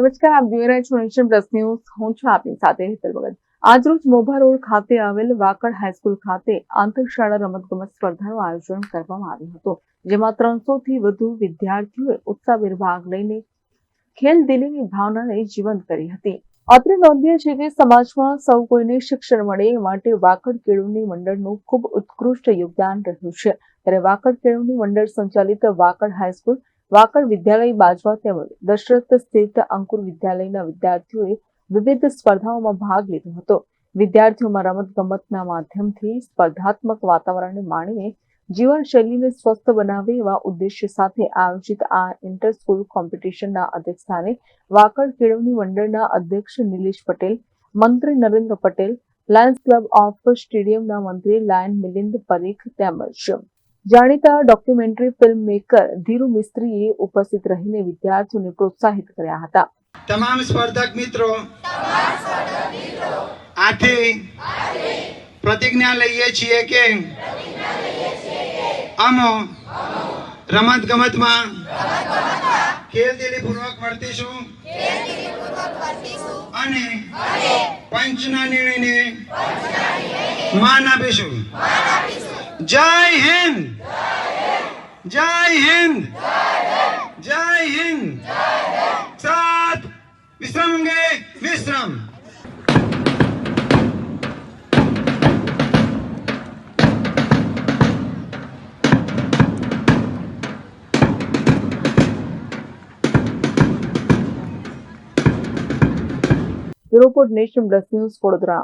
નમસ્કાર, આપ જોઈ રહ્યા છો નેશન પ્લસ ન્યૂઝ. હું છું આપની સાથે હેતલ ભગત. આજરોજ મોભા રોડ ખાતે આવેલ વાકડ હાઈસ્કૂલ ખાતે આંતરશાળા રમતગમત સ્પર્ધાનું આયોજન કરવામાં આવ્યું હતું, જેમાં ત્રણસો થી વધુ વિદ્યાર્થીઓએ ઉત્સાહભેર ભાગ લઈને ખેલદિલીની ભાવનાને જીવંત કરી હતી. અત્રે નોંધીએ છે કે સમાજમાં સૌ કોઈને શિક્ષણ મળે એ માટે વાકડ કેળવણી મંડળનું ખૂબ ઉત્કૃષ્ટ યોગદાન રહ્યું છે. ત્યારે વાકડ કેળવણી મંડળ સંચાલિત વાકડ હાઈસ્કૂલ વાકડ વિદ્યાલય બાજવા તેમજ દશરથ સ્થિત અંકુર વિદ્યાલયના વિદ્યાર્થીઓએ વિવિધ સ્પર્ધાઓમાં ભાગ લીધો હતો. વિદ્યાર્થીઓમાં રમત ગમતના માધ્યમથી સ્પર્ધાત્મક વાતાવરણને માણીને જીવનશૈલીને સ્વસ્થ બનાવે એવા ઉદ્દેશ્ય સાથે આયોજિત આ ઇન્ટર સ્કૂલ કોમ્પિટિશનના અધ્યક્ષસ્થાને વાકડ કેળવણી મંડળના અધ્યક્ષ નિલેશ પટેલ, મંત્રી Narendra Patel lions club of સ્ટેડિયમના મંત્રી લાયન મિલિંદ પરીખ તેમજ જાણીતા ડોક્યુમેન્ટરી ફિલ્મ મેકર ધીરુ મિસ્ત્રીએ ઉપસ્થિત રહીને વિદ્યાર્થીઓને પ્રોત્સાહિત કર્યા હતા. તમામ સ્પર્ધક મિત્રો આથી પ્રતિજ્ઞા લઈએ છીએ કે અમો રમત ગમતમાં ખેલદિલીપૂર્વક વર્તીશું અને પંચના નિર્ણયને માન આપીશું. જય હિન્દ જય હિન્દ જય હિન્દ સાત વિશ્રામ અંગે વિશ્રામ report Nation Plus News Vadodara